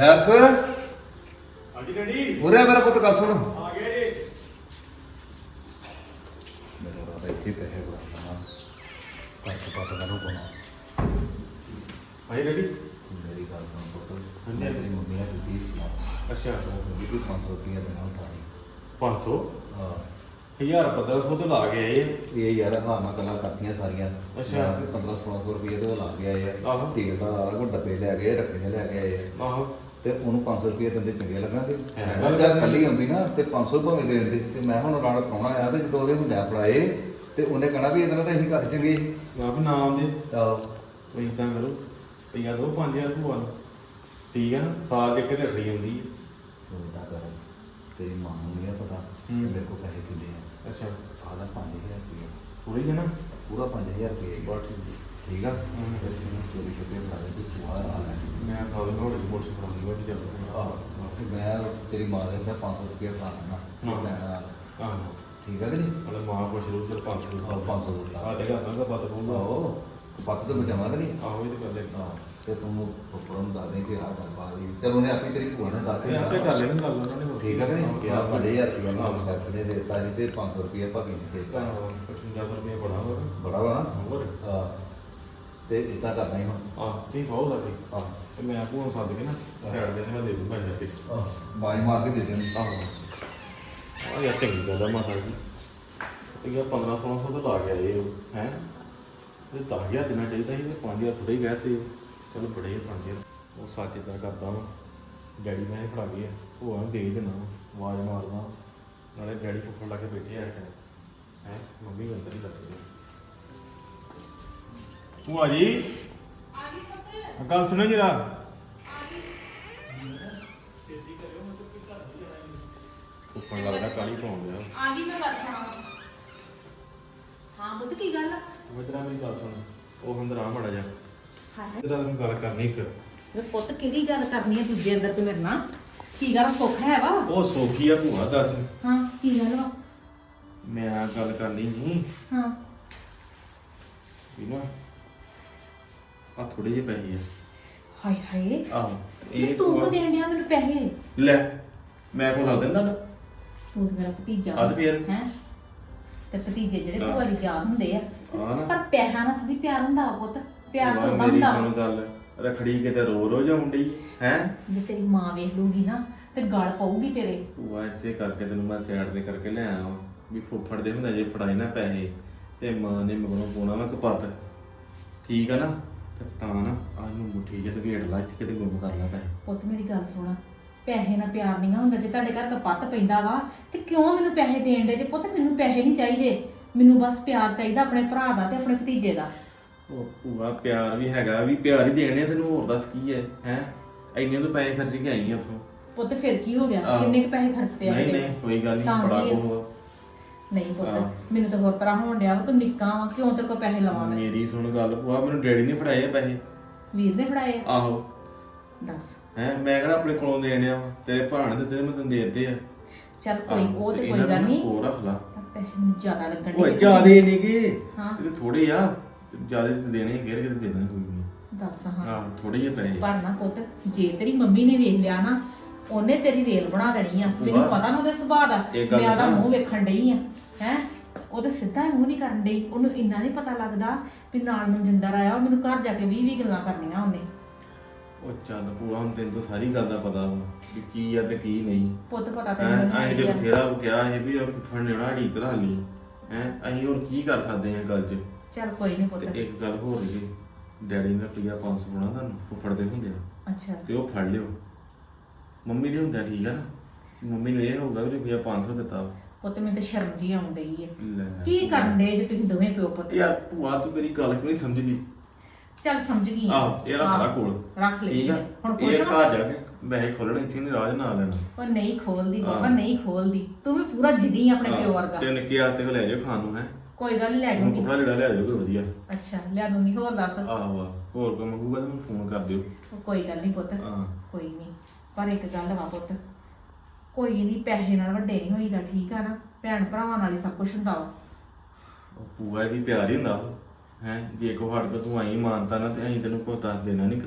Cess ਹਾਂਜੀ daddy. ਉਰੇ ਮੇਰਾ ਪੁੱਤ ਗੱਲ ਸੁਣ। ਆ ਗਿਆ ਜੀ। ਮੇਰੇ ਰਾਤ ਇੱਥੇ ਪੈਸੇ ਬਣਾ ਕੱਟ ਪੱਟ ਦਾ ਰੂਪ ਬਣਾ। ਹਾਂਜੀ ਡੈਡੀ। ਮੇਰੀ ਗੱਲ ਸੁਣ ਪੁੱਤ। ਹਾਂਜੀ। ਮੈਂ ਤੇਰੀ ਮੰਮੀ ਨਾਲ ਕੀਤੀ ਸੀ ਅੱਛਾ। ਉਹ ਵੀ 500 ਰੁਪਏ ਦੇਣਾ ਸਾਰੀ। 500 ਹਾਂ। 1000 1500 ਤੋਂ ਲਾ ਕੇ ਆਏ ਆ। ਇਹ ਯਾਰ ਹਾਂ ਨਾ ਗੱਲਾਂ ਕਰਤੀਆਂ ਸਾਰੀਆਂ। ਅੱਛਾ। 15 1600 ਰੁਪਏ ਤੇ ਉਹ ਲਾ ਕੇ ਆਏ ਆ। ਆਹੋ। ਤੇਲ ਦਾ ਆਲਾ ਕੋ ਡੱਬੇ ਲੈ ਗਏ ਰੱਖੜੀਆਂ ਲੈ ਕੇ ਆਏ ਆਹੋ। ਤੇ ਉਹਨੂੰ 500 ਰੁਪਏ ਦਿੰਦੇ ਚੰਗੇ ਲੱਗਾਂਗੇ ਹੈ। ਮੈਂ ਜਦ ਕੱਲੀ ਆਉਂਦੀ ਨਾ ਤੇ 500 ਭਾਵੇਂ ਦੇ ਦਿੰਦੇ। ਤੇ ਮੈਂ ਹੁਣ ਨਾਲ ਪ੍ਰਾਹੁਣਾ ਆਇਆ ਤੇ ਜਦੋਂ ਉਹਦੇ ਹੁੰਦਿਆਂ ਫੜਾਏ ਤੇ ਉਹਨੇ ਕਹਣਾ ਵੀ ਇਹਦੇ ਨਾਲ ਤਾਂ ਅਸੀਂ ਘਰ ਚੰਗੇ ਵੀ ਨਾ ਆਉਂਦੇ ਆਹੋ। ਤੁਸੀਂ ਇਦਾਂ ਕਰੋ ਪਈਆ ਦੋ 5000 ਭੂਆ ਨੂੰ। ਠੀਕ ਹੈ ਨਾ? ਸਾਲ ਦੇ ਕੇ ਰੱਖੜੀ ਆਉਂਦੀ ਹੈ ਤੂੰ ਤਾਂ ਕਰ ਤੇਰੀ ਮਾਂ ਨੂੰ ਨਹੀਂ ਪਤਾ। ਮੇਰੇ ਕੋਲ ਪੈਸੇ ਕਿੰਨੇ ਆ। ਅੱਛਾ। ਆਲਾ 5000 ਰੁਪਏ ਪੂਰੀ ਹੈ ਨਾ? ਪੂਰਾ 5000 ਰੁਪਏ ਠੀਕ। ਠੀਕ ਆ? ਹੂੰ। ਤੇ ਚੋਰੀ ਛੁਪੇ ਬਣਾ ਦੇ ਤੂੰ ਆ ਆ ਲੈ ਮੈਂ ਖਾਲ ਨੋੜ ਦੀ ਮੋਟਰ ਫੜਾਉਂਗਾ ਜੀ ਆਹੋ ਤੇ ਮੈਂ ਤੇਰੀ ਮਾਂ ਦੇ ਫਿਰ 500 ਰੁਪਏ ਖਾ ਲੈਣਾ ਹਾਂ। ਲੈਣਾ ਆਹੋ। ਠੀਕ ਆ ਕਿ ਨਹੀਂ? ਮਤਲਬ ਮਾਂ ਕੁਛ ਰੂ ਚਲ 500 ਆਹ 500 ਦਿੱਤਾ ਆ ਦੇਗਾ ਨਾ ਪਤਾ ਪਊਗਾ। ਆਹੋ ਪੱਤ ਤੇ ਬਚਾਵਾਂਗੇ ਨਹੀਂ? ਆਹੋ ਇਹ ਤੇ ਗੱਲ ਹੈ ਹਾਂ ਤੇ ਤੂੰ ਉੱਪਰੋਂ ਦੱਸ ਦੇ ਕਿ ਆਹ ਗੱਲ ਬਾਤ ਦੀ ਚਲ ਉਹਨੇ ਆਪੇ ਤੇਰੀ ਭੂਆ ਨੇ ਦੱਸ ਇਹ ਆਪੇ ਕਰ ਲੈਣ ਗੱਲ ਉਹਨਾਂ ਨੇ ਠੀਕ ਆ ਕਿ ਨਹੀਂ? ਕਿਹਾ 5000 ਰੁਪਏ ਨਾਲ ਹਾਂ। ਸੈਕਸ ਨੇ ਦੇ ਦਿੱਤਾ ਸੀ ਤੇ 500 ਰੁਪਏ ਭਾਬੀ ਨੇ ਦੇ ਦਿੱਤਾ। 55 ਰੁਪਏ ਬੜਾ ਬੜਾ ਨਾ? ਹੋਰ। ਹਾਂ ਤੇ ਇਦਾਂ ਕਰਨਾ ਹੀ ਹੁਣ। ਆ ਠੀਕ ਬਹੁਤ ਲੱਗੇ ਹਾਂ ਤੇ ਮੈਂ ਭੂਆ ਨੂੰ ਸੱਦ ਕੇ ਨਾ ਸਾਈਡ ਦੇ ਤੇ ਮੈਂ ਦੇ ਦੂੰਗਾ ਜਾ ਕੇ। ਬਾਈ ਮਾਰ ਕੇ ਦੇ ਦੇਣ। ਆਹੋ। ਆ ਯਾਰ ਚੰਗੀ ਗੱਲ ਆ ਮਾਤਾ ਜੀ। ਇਹ 15 1600 ਤੋਂ ਲਾ ਕੇ ਆਏ ਹੋ ਹੈ? ਇਹ 10000 ਦੇਣਾ ਚਾਹੀਦਾ ਸੀ ਤੇ 5000 ਥੋੜੇ ਹੀ ਗਏ ਤੇ। ਚਲ ਬੜੇ 5000 ਉਹ ਸੱਚ ਇਦਾਂ ਕਰਦਾ ਵਾ। ਡੈਡੀ ਨੇ ਫੜਾ ਗਏ ਆ ਭੂਆ ਨੂੰ ਦੇ ਹੀ ਦੇਣਾ ਵਾ, ਆਵਾਜ਼ ਮਾਰਦਾ ਨਾਲੇ ਡੈਡੀ ਫੁੱਫੜ ਲਾ ਕੇ ਬੈਠੇ ਆ ਹੈ ਹੈ? ਮੰਮੀ ਵੀ ਅੰਦਰ ਹੀ ਲੱਗਦੀ ਭੂਆ ਜੀ। ਗੱਲ ਸੁਣੋ ਜਰਾ। ਫੁੱਫੜ ਲੱਗਦਾ ਕਾਲੀ ਪਾਉਣ ਲਿਆ ਆ ਗਈ ਮੈਂ ਗੱਲ ਸੁਣਾ ਹਾਂ ਬੁੱਧ ਕੀ ਗੱਲ ਤੇਰਾ ਮੇਰੀ ਗੱਲ ਸੁਣ। ਉਹ ਅੰਦਰ ਆ ਮੜਾ ਜਾ ਹਾਏ ਤੈਨੂੰ ਗੱਲ ਕਰਨੀ ਇੱਕ। ਵੇ ਪੁੱਤ ਕਿਹੜੀ ਗੱਲ ਕਰਨੀ ਹੈ ਦੂਜੇ ਅੰਦਰ ਤੇ ਮੇਰੇ ਨਾਲ? ਕੀ ਗੱਲ ਸੁੱਖ ਹੈ ਵਾ? ਉਹ ਸੋਖੀ ਆ ਭੂਆ ਦੱਸ। ਹਾਂ ਕੀ ਗੱਲ ਵਾ? ਮੈਂ ਆ ਗੱਲ ਕਰਨੀ ਨਹੀਂ ਹਾਂ। ਵੀ ਨਾ ਆ ਥੋੜੇ ਜਿਹੇ ਪੈਸੇ ਆ। ਹਾਏ ਹਾਏ। ਆਹੋ ਇਹ ਤੂੰ ਕੋ ਦੇਣ ਡਿਆ ਮੈਨੂੰ ਪੈਸੇ? ਲੈ ਮੈਂ ਕੋ ਦੱਸ ਦਿੰਦਾ। ਨਾ ਤੂੰ ਤੇ ਮੇਰਾ ਭਤੀਜਾ। ਆ ਤੇ ਫਿਰ? ਹੈ? ਤੇ ਭਤੀਜੇ ਜਿਹੜੇ। ਭੂਆ ਦੀ ਜਾਨ ਹੁੰਦੇ ਆ। ਹਾਂ ਨਾ। ਪਰ ਪਿਆਰਾਂ ਨਾਲ ਵੀ ਪਿਆਰ ਹੁੰਦਾ ਵਾ ਪੁੱਤ। ਪਿਆਰ ਤਾਂ ਉਦਾਂ ਮੇਰੀ ਸੁਣ। ਗੱਲ। ਰਖੜੀ ਕਿਤੇ ਰੋ ਰੋ ਜਾਉਂਦੀ ਹੈ? ਜੇ ਤੇਰੀ ਮਾਂ ਵੇਖ ਲੂਗੀ ਨਾ ਤੇ ਗਲ ਪਊਗੀ ਤੇਰੇ। ਭੂਆ ਇਸੇ ਕਰਕੇ ਤੈਨੂੰ ਮੈਂ ਸਾਈਡ ਤੇ ਕਰਕੇ ਲੈ ਆਇਆ ਵਾਂ ਵੀ ਫੁੱਫੜ ਦੇ ਹੁੰਦਾ ਜੇ ਫੜਾਏ ਨਾ ਪੈਸੇ ਤੇ ਮਾਂ ਨੇ ਮਗਰੋਂ ਪਾਉਣਾ ਵਾ ਕਪੱਤ ਠੀਕ ਆ ਨਾ? ਤੇ ਤਾਂ ਨਾ ਆਹ ਨੂੰ ਮੁੱਠੀ ਜਿਹੀ ਲਵੇੜ ਲਾ ਇੱਥੇ ਕਿਤੇ ਗੁੰਮ ਕਰ ਲਾ ਪੈਸੇ। ਪੁੱਤ ਮੇਰੀ ਗੱਲ ਸੁਣ। ਪੈਸੇ ਨਾਲ ਪਿਆਰ ਨਹੀਂ ਹੁੰਦਾ। ਜੇ ਤੁਹਾਡੇ ਘਰ ਕਪੱਤ ਪੈਂਦਾ ਵਾ ਤੇ ਕਿਉਂ ਮੈਨੂੰ ਪੈਸੇ ਦੇਣ ਦੇ? ਜੇ ਪੁੱਤ ਮੈਨੂੰ ਪੈਸੇ ਨਹੀਂ ਚਾਹੀਦੇ ਮੈਨੂੰ ਬਸ ਪਿਆਰ ਚਾਹੀਦਾ ਆਪਣੇ ਭਰਾ ਦਾ ਤੇ ਆਪਣੇ ਭਤੀਜੇ ਦਾ। ਉਹ ਭੂਆ ਪਿਆਰ ਵੀ ਹੈਗਾ ਵੀ ਪਿਆਰ ਹੀ ਦੇਣੇ ਆ ਤੈਨੂੰ ਹੋਰ ਦੱਸ ਕੀ ਹੈ ਹੈ? ਇੰਨੇ ਤੋਂ ਪੈਸੇ ਖਰਚ ਕੇ ਆਈ ਆ ਉੱਥੋਂ। ਪੁੱਤ ਫਿਰ ਕੀ ਹੋ ਗਿਆ? ਆਹੋ। ਕਿੰਨੇ ਕੁ ਪੈਸੇ ਖਰਚਤੇ ਆ ਨਹੀਂ? ਨਹੀਂ ਕੋਈ ਗੱਲ ਤਾਂ ਨਹੀਂ ਬੜਾ ਵੀ ਇਹ- ਨਹੀਂ ਪੁੱਤ। ਮੈਨੂੰ ਤਾਂ ਹੋਰ ਤਰ੍ਹਾਂ ਹੋਣ ਡਿਆ ਵਾ ਤੂੰ ਨਿੱਕਾ ਵਾ ਕਿਉਂ ਤੇਰੇ ਕੋਲ ਪੈਸੇ ਲਵਾਂ ਮੈਂ? ਮੇਰੀ ਸੁਣ ਗੱਲ ਭੂਆ ਮੈਨੂੰ ਡੈਡੀ ਨੇ ਫੜਾਏ ਆ ਪੈਸੇ। ਵੀਰ ਨੇ ਫੜਾਏ ਆ? ਆਹੋ। ਦੱਸ। ਹੈ ਮੈਂ ਕਿਹੜਾ ਆਪਣੇ ਕੋਲੋਂ ਦੇਣੇ ਆ। ਤੇਰੇ ਭਰਾ ਨੇ ਦਿੱਤੇ ਤੇ ਮੈਂ ਤੈਨੂੰ ਦੇ ਦਿੱਤੇ ਆ। ਚੱਲ ਕੋਈ ਆਹੋ, ਉਹ ਤੇ ਇਹਨਾਂ ਕੋਈ ਗੱਲ ਨਹੀਂ। ਹੋਰ ਰੱਖ ਲਾ। ਪਰ ਪੈਸੇ ਮੈਨੂੰ ਜ਼ਿਆਦਾ ਲੱਗਣ ਓਏ ਡਏ। ਜਿਆਦੇ ਨਹੀਂਗੇ ਹਾਂ। ਇਹ ਥੋੜੇ ਆ। ਜਿਆਦੇ ਤੇ ਦੇਣੇ ਫੇਰ ਕਿਤੇ ਦੇ ਦਾਂਗੇ ਕੋਈ ਨਹੀਂ। ਦੱਸ ਹਾਂ। ਆਹ ਥੋੜੇ ਜਿਹੇ ਪੈਸੇ। ਪਰ ਨਾ ਪੁੱਤ ਜੇ ਤੇਰੀ ਮੰਮੀ ਨੇ ਵੇਖ ਲਿਆ ਨਾ ਉਹਨੇ ਤੇਰੀ ਰੇਲ ਬਣਾ ਦੇਣੀ ਆ। ਤੈਨੂੰ। ਪਤਾ ਨਾ ਉਹਦੇ ਸੁਭਾਅ ਦਾ। ਇਹ ਗੱਲ ਮੈਂ ਉਹਦਾ ਸੁਣ। ਮੂੰਹ ਵੇਖਣ ਡਈ ਆ ਹੈ? ਉਹ ਤਾਂ ਸਿੱਧਾ ਹੀ ਮੂੰਹ ਨਹੀਂ ਕਰਨ ਡਈ। ਉਹਨੂੰ ਇੰਨਾ ਨਹੀਂ ਪਤਾ ਲੱਗਦਾ ਵੀ ਨਾਲ ਮਨਜਿੰਦਰ ਆਇਆ ਉਹ ਮੈਨੂੰ ਘਰ ਜਾ ਕੇ 20 20 ਗੱਲਾਂ ਕਰਨੀਆਂ ਉਹਨੇ। ਉਹ ਚੱਲ ਭੂਆ ਹੁਣ ਤੈਨੂੰ ਤਾਂ ਸਾਰੀ ਗੱਲ ਦਾ ਪਤਾ ਵਾ ਵੀ ਕੀ ਆ ਤੇ ਕੀ ਨਹੀਂ। ਪੁੱਤ ਪਤਾ ਹੈਂ? ਤੈਨੂੰ ਅਸੀਂ ਤੇ ਬਥੇਰਾ ਕਿਹਾ ਹੈ ਵੀ ਉਹ ਨੇ ਨਾ ਢੀਕ ਲਾ ਲਈ। ਹੈ? ਅਸੀਂ ਹੋਰ ਕੀ ਕਰ ਸਕਦੇ ਹਾਂ ਇਹ ਗੱਲ 'ਚ? ਚੱਲ ਕੋਈ ਨਹੀਂ ਪੁੱਤ। ਤੇ ਇੱਕ ਗੱਲ ਹੋਰ ਜੀ ਡੈਡੀ ਨੇ ਰੁਪਈਆ 500 ਬਣਾ ਤੁਹਾਨੂੰ ਫੁੱਫੜ ਦੇ ਹੁੰਦੇ ਆ। ਅੱਛਾ। ਤੇ ਉਹ ਫੜ ਲਿਓ। ਮੰਮੀ ਦੇ ਹੁੰਦਾ ਠੀਕ ਆ ਨਾ। ਮੰਮੀ ਨੂੰ ਇਹ ਹੋਊਗਾ ਵੀ ਰੁਪਈਆ 500 ਦਿੱਤਾ ਵਾ। ਪੁੱਤ ਮੈਨੂੰ ਤਾਂ ਸ਼ਰਮ ਜੀ ਆਉਣ ਡਈ ਆ ਲੈ ਕੀ ਕਰਨ ਦੇ ਜੇ ਤੁਸੀਂ ਦੋਵੇਂ ਪਿਓ ਪੁੱਤ? ਯਾਰ ਭੂਆ ਤੂੰ ਮੇਰੀ ਗੱਲ ਕਿਉਂ ਨਹੀਂ ਸਮਝਦੀ? ਚੱਲ ਸਮਝ ਗਈ ਆ। ਆਹ ਇਹ ਰੱਖ ਲਾ ਆਹ, ਕੋਲ। ਰੱਖ ਲਈ ਠੀਕ ਆ? ਹੁਣ ਇਹ ਖੁਸ਼ ਘਰ ਜਾ ਕੇ ਵੈਸੇ ਖੋਲਣਾ ਇੱਥੇ ਨਹੀਂ ਰਾਜ ਨਾ ਲੈਣਾ। ਉਹ ਨਹੀਂ ਖੋਲਦੀ ਬਾਬਾ। ਨਹੀਂ ਖੋਲਦੀ ਤੂੰ ਵੀ ਪੂਰਾ ਜਿੱਦੀ ਆ ਆਪਣੇ ਪਿਓ ਵਰਗਾ। ਤੇ ਨਿੱਕੇ ਹੱਥ ਤੇ ਲੈ ਜਾਓ ਖਾਣ ਨੂੰ ਹੈ। ਕੋਈ ਗੱਲ ਨੀ ਲੈ ਹੁਣ ਜਾਊਂਗੀ ਕੱਪੜਾ ਜਿਹੜਾ ਲੈ ਜਾਓ ਕੋਈ ਵਧੀਆ। ਅੱਛਾ ਲਿਆ ਦੂੰਗੀ ਹੋਰ ਦੱਸ। ਆਹੋ ਆਹ। ਹੋਰ ਕੋਈ ਮੰਗੂਗਾ ਤਾਂ ਮੈਨੂੰ ਫੋਨ ਕਰ ਦਿਓ। ਕੋਈ ਗੱਲ ਨਹੀਂ ਪੁੱਤ। ਹਾਂ। ਕੋਈ ਨਹੀਂ ਪਰ ਇੱਕ ਗੱਲ ਵਾ ਪੁੱਤ ਕੋਈ ਨਹੀਂ ਪੈਸੇ ਨਾਲ ਵੱਡੇ ਨਹੀਂ ਹੋਈਦਾ ਠੀਕ ਆ ਨਾ? ਭੈਣ ਭਰਾਵਾਂ ਨਾਲ ਹੀ ਸਭ ਕੁਝ ਹੁੰਦਾ ਵਾ। ਉਹ ਪੂਆ ਵੀ ਪਿਆਰ ਹੀ ਹੁੰਦਾ ਹੈ? ਜੇ ਕੋ ਹਟ ਕੇ ਤੂੰ ਆਈ ਮਾਨਤਾ ਨਾ ਤੇ ਅਸੀਂ ਤੈਨੂੰ ਕੋਈ ਦੱਸ ਦੇਣਾ ਨਹੀਂ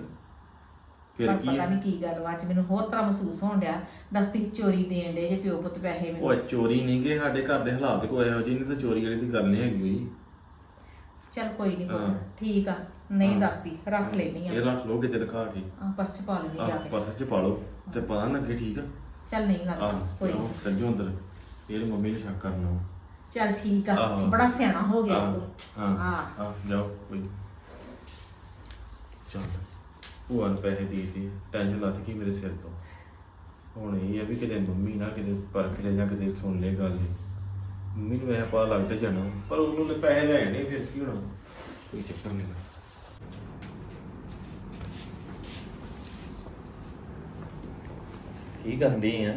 ਫਿਰ ਪਰ ਕੀ ਪਤਾ? ਨਹੀਂ ਕੀ ਗੱਲ ਵਾ ਅੱਜ ਮੈਨੂੰ ਹੋਰ ਤਰ੍ਹਾਂ ਮਹਿਸੂਸ ਹੋਣ ਡਿਆ। ਦੱਸ ਤੀ ਚੋਰੀ ਦੇਣ ਦੇ ਜੇ ਪਿਓ ਪੁੱਤ ਪੈਸੇ ਉਹ ਮੈਨੂੰ ਚੋਰੀ ਨਹੀਂ ਗਏ ਸਾਡੇ ਘਰ ਦੇ ਹਾਲਾਤ ਕੋਈ ਇਹੋ ਜਿਹੀ ਨਹੀਂ ਤਾਂ ਚੋਰੀ ਵਾਲੀ ਦੀ ਗੱਲ ਨਹੀਂ ਹੈਗੀ ਹੋਈ ਚੱਲ ਕੋਈ ਨਹੀਂ ਹਾਂ। ਪੁੱਤ ਠੀਕ ਆ। ਨਹੀਂ ਹਾਂ। ਦੱਸਦੀ ਰੱਖ ਲੈਣੀ ਇਹ ਆ ਰੱਖ ਲਓ ਕਿਤੇ ਰਖਾ ਕੇ। ਆ ਪਰਸ ਚ ਪਾ ਲੈਣੀ ਜਾ ਆਹ ਕੇ। ਪਰਸ ਚ ਪਾ ਲਓ। ਤੇ ਪਤਾ ਨਾ ਲੱਗੇ ਠੀਕ ਆ ਚੱਲ ਨਹੀਂ ਲੱਗਦਾ ਆਹ ਕੋਈ ਨੀ। ਚਲੋ, ਸੱਜੋ ਅੰਦਰ ਇਹਦੇ ਮੰਮੀ ਨੇ ਸ਼ੱਕ ਕਰਨਾ ਵਾ। ਚੱਲ ਠੀਕ ਆ ਆਹੋ। ਬੜਾ ਸਿਆਣਾ ਹੋ ਗਿਆ ਆਹ। ਹਾਂ ਹਾਂ। ਆਹ ਜਾਓ ਕੋਈ ਨੀ। ਚੱਲ ਭੂਆ ਨੂੰ ਪੈਸੇ ਦੇ ਦਿੱਤੇ ਟੈਨਸ਼ਨ ਲੱਥ ਗਈ ਮੇਰੇ ਸਿਰ ਤੋਂ ਹੁਣ ਇਹ ਆ ਵੀ ਕਿਤੇ ਮੰਮੀ ਨਾ ਕਿਤੇ ਪਰਖ ਲੈ ਜਾਂ ਕਿਤੇ ਸੁਣ ਲੈ ਗੱਲ ਇਹ। ਮੰਮੀ ਨੂੰ ਇਹ ਪਤਾ ਲੱਗ ਤੇ ਜਾਣਾ ਪਰ ਉਹਨੂੰ ਤੇ ਪੈਸੇ ਲੈਣੇ ਫਿਰ ਕੀ ਹੋਣਾ ਕੋਈ ਚੱਕਰ ਨਹੀਂ ਕੀ ਕਰਦੀ ਆ?